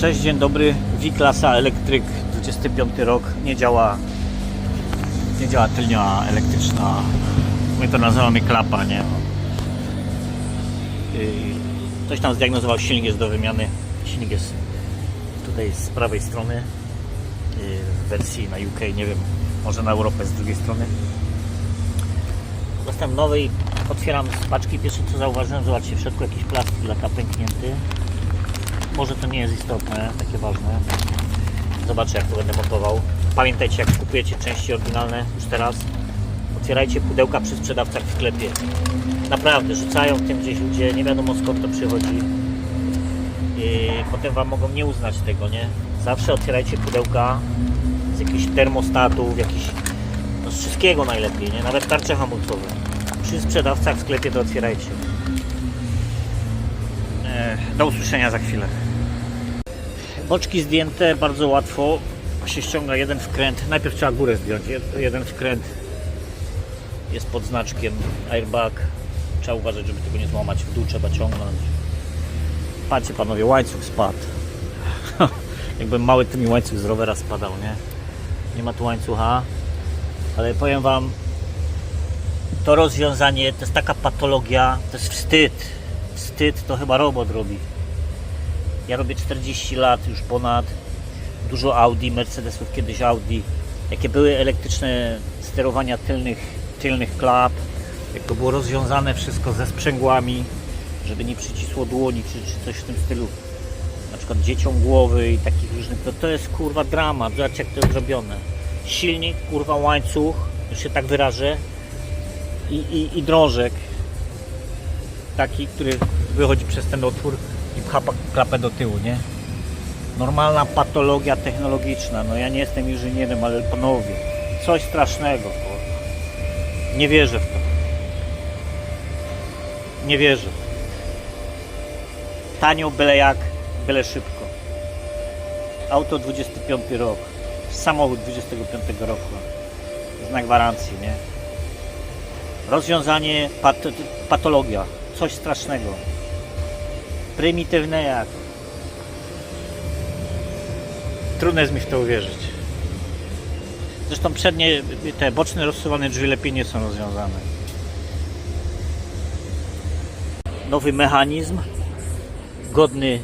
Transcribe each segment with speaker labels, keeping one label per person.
Speaker 1: Cześć, dzień dobry. W-klasa elektryk 25 rok. Nie działa nie działa tylnia elektryczna. My to nazywamy klapa, nie? Yy, Ktoś tam zdiagnozował silnik jest do wymiany. Silnik jest tutaj z prawej strony yy, w wersji na UK, nie wiem, może na Europę z drugiej strony. Dostałem nowej, otwieram z paczki. Pierwsze co zauważyłem, zobaczcie, w środku jakiś plastik lata pęknięty. Może to nie jest istotne, takie ważne. Zobaczę jak to będę montował. Pamiętajcie jak kupujecie części oryginalne już teraz. Otwierajcie pudełka przy sprzedawcach w sklepie. Naprawdę, rzucają tym gdzieś ludzie, nie wiadomo skąd to przychodzi. I potem Wam mogą nie uznać tego, nie? Zawsze otwierajcie pudełka z jakichś termostatów, jakichś, no z wszystkiego najlepiej, nie? Nawet tarcze hamulcowe. Przy sprzedawcach w sklepie to otwierajcie. E, Do usłyszenia za chwilę. Boczki zdjęte bardzo łatwo się ściąga jeden wkręt. Najpierw trzeba górę zdjąć. Jed- Jeden wkręt jest pod znaczkiem airbag. Trzeba uważać, żeby tego nie złamać. W dół trzeba ciągnąć. Patrzcie panowie, łańcuch spadł. Jakbym mały tymi łańcuch z rowera spadał, nie? Nie ma tu łańcucha. Ale powiem wam, to rozwiązanie to jest taka patologia, to jest wstyd. Wstyd to chyba robot robi. Ja robię 40 lat już ponad. Dużo Audi, Mercedesów, kiedyś Audi. Jakie były elektryczne sterowania tylnych, tylnych klap. Jak to było rozwiązane wszystko ze sprzęgłami, żeby nie przycisło dłoni czy, czy coś w tym stylu. Na przykład dzieciom głowy i takich różnych. To, to jest kurwa dramat. Zobacz jak to jest zrobione. Silnik, kurwa łańcuch, już się tak wyrażę. I, i, i drążek taki, który wychodzi przez ten otwór i pcha klapę do tyłu, nie? Normalna patologia technologiczna. No ja nie jestem inżynierem, ale panowie, coś strasznego. Nie wierzę w to. Nie wierzę. Tanio, byle jak, byle szybko. Auto 25 rok. Samochód 25 roku. Znak gwarancji, nie? Rozwiązanie pat patologia. Coś strasznego. Prymitywne jak. Trudno jest mi w to uwierzyć. Zresztą przednie, te boczne rozsuwane drzwi lepiej nie są rozwiązane. Nowy mechanizm, godny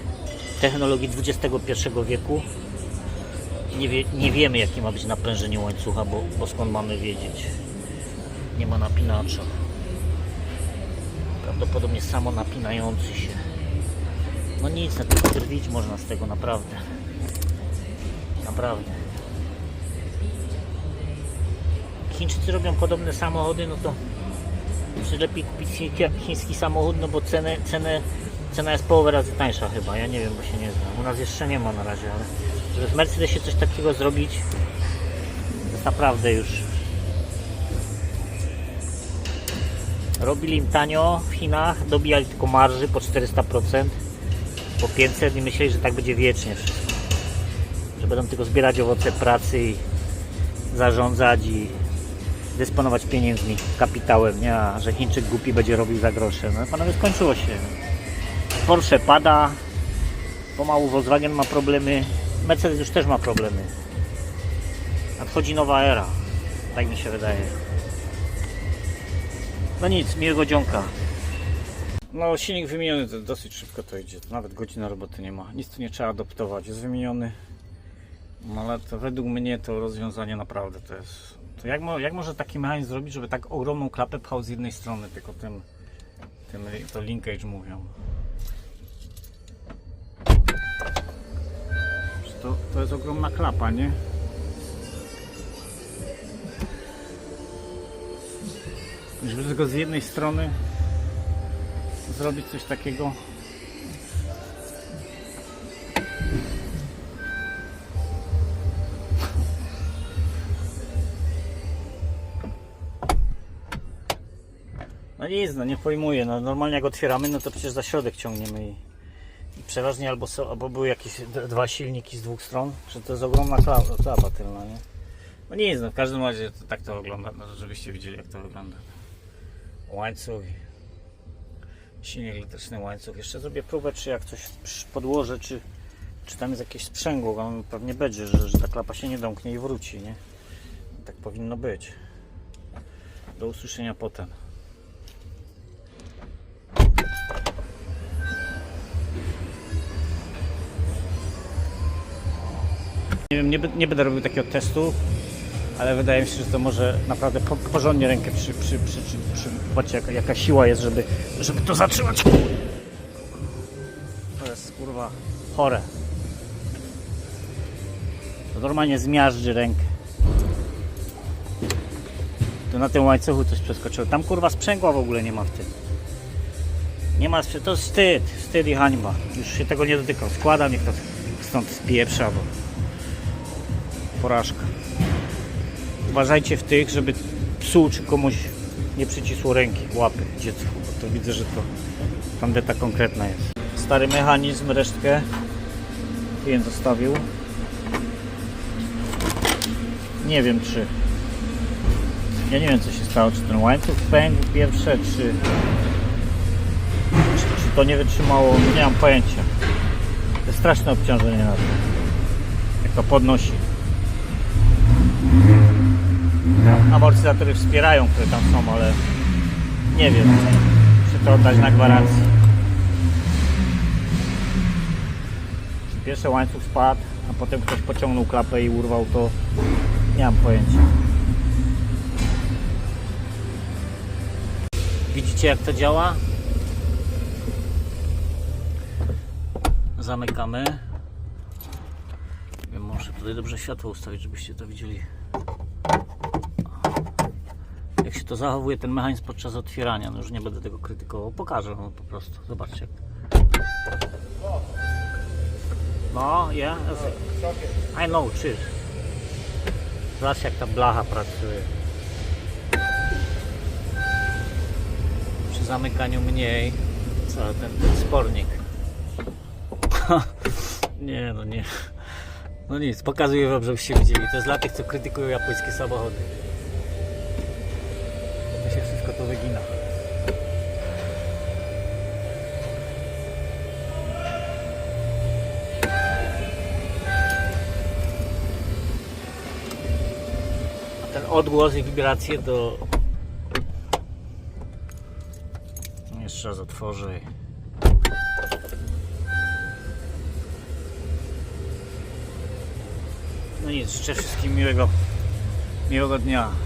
Speaker 1: technologii XXI wieku. Nie, wie, nie wiemy jakie ma być naprężenie łańcucha, bo, bo skąd mamy wiedzieć. Nie ma napinacza. Prawdopodobnie samo napinający się. No nic, no tylko drwić można z tego naprawdę. Naprawdę. Chińczycy robią podobne samochody, no to czy lepiej kupić chi- chiński samochód, no bo cenę, cenę, cena jest połowę razy tańsza chyba. Ja nie wiem, bo się nie znam. U nas jeszcze nie ma na razie, ale żeby w Mercedesie coś takiego zrobić, to jest naprawdę już Robili im tanio w Chinach, dobijali tylko marży po 400%, po 500 i myśleli, że tak będzie wiecznie wszystko. Że będą tylko zbierać owoce pracy i zarządzać i dysponować pieniędzmi, kapitałem, nie? A że Chińczyk głupi będzie robił za grosze. No panowie, skończyło się. Porsche pada, pomału Volkswagen ma problemy, Mercedes już też ma problemy. Nadchodzi nowa era, tak mi się wydaje. No nic, miłego dzionka. No silnik wymieniony, dosyć szybko to idzie. Nawet godzina roboty nie ma. Nic tu nie trzeba adoptować. Jest wymieniony. No ale to według mnie to rozwiązanie naprawdę to jest. To jak, mo, jak może taki mechanizm zrobić, żeby tak ogromną klapę pchał z jednej strony, tylko tym, tym to linkage mówią. To, to jest ogromna klapa, nie? Żeby tylko z jednej strony zrobić coś takiego. No nic, no nie pojmuję. No, normalnie jak otwieramy, no to przecież za środek ciągniemy i, i przeważnie albo, są, albo były jakieś dwa silniki z dwóch stron, że to jest ogromna klapa, klapa tylna, nie? No nic, no w każdym razie to, tak to wygląda, no, żebyście widzieli jak to wygląda. Łańcuch, silnik elektryczny łańcuch. Jeszcze zrobię próbę, czy jak coś podłożę, czy Czy tam jest jakieś sprzęgło? On pewnie będzie, że, że ta klapa się nie domknie i wróci, nie? Tak powinno być. Do usłyszenia potem. Nie wiem, nie, nie będę robił takiego testu, ale wydaje mi się, że to może naprawdę po, porządnie rękę przy, przy, przy, przy, przy jaka, jaka siła jest, żeby, żeby to zatrzymać. To jest kurwa chore. To normalnie zmiażdży rękę. To na tym łańcuchu coś przeskoczyło. Tam kurwa sprzęgła w ogóle nie ma w tym. Nie ma sprzęgła. To wstyd. Wstyd i hańba. Już się tego nie dotykał. Składam, niech to stąd spieprza, bo porażka. Uważajcie w tych, żeby psu czy komuś nie przycisło ręki, łapy dziecku, bo to widzę, że to tandeta konkretna jest. Stary mechanizm, resztkę klient zostawił. Nie wiem czy ja nie wiem co się stało, czy ten łańcuch pękł pierwsze, czy, czy, czy to nie wytrzymało, nie mam pojęcia. To jest straszne obciążenie na to. Jak to podnosi. Amortyzatory wspierają, które tam są, ale nie wiem, czy to oddać na gwarancję. Czy pierwszy łańcuch spadł, a potem ktoś pociągnął klapę i urwał to, nie mam pojęcia. Widzicie jak to działa? Zamykamy. Może tutaj dobrze światło ustawić, żebyście to widzieli. To zachowuje ten mechanizm podczas otwierania. No już nie będę tego krytykował. Pokażę wam po prostu. Zobaczcie. No, yeah. I know, cheers. Zobaczcie jak ta blacha pracuje. Przy zamykaniu mniej. Cały ten, ten spornik. nie, no nie. No nic, pokazuję wam, żebyście widzieli. To jest dla tych, co krytykują japońskie samochody. To się wszystko to wygina. A ten odgłos i wibracje to... Jeszcze raz otworzę. No nic, życzę wszystkim miłego, miłego dnia.